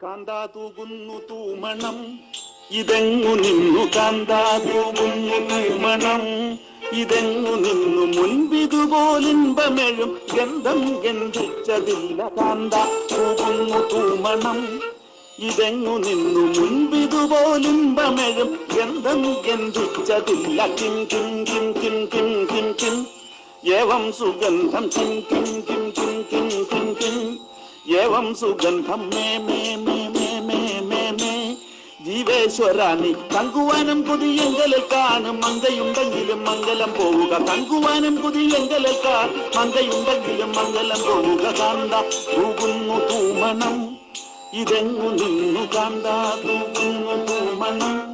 കാന്താ തൂകുന്നു തൂമണം ഇതെങ്ങു നിന്നു കാന്താ തൂകുന്നു തൂമണം ഇതെങ്ങു നിന്നു മുൻപിതുപോലിൻപമെഴും ഗന്ധം ഗന്ധിച്ചതില്ല കാന്ത തൂകുന്നു തൂമണം ഇതെങ്ങു നിന്നു മുൻപിതുപോലിൻപമെഴും ഗന്ധം ഗന്ധിച്ചതില്ല കിം കിം കിം കിം കിം കിം കിം ഏവം സുഗന്ധം കിം കിം കിം കിം കിം കിം കിം ഏവം സുഗന്ധം മേ മേ മേ ജീവേശ്വരാണി തങ്കുവാനം കുതിയെങ്കലിൽ കാണും മങ്കയുണ്ടെങ്കിലും മംഗലം പോവുക തങ്കുവാനം കുതിയെങ്കലിൽ കാണും മങ്കയുണ്ടെങ്കിലും മംഗലം പോവുക കാന്ത തൂകുന്നു തൂമണം ഇതെങ്ങു നിന്നു കാന്ത തൂകുന്നു തൂമണം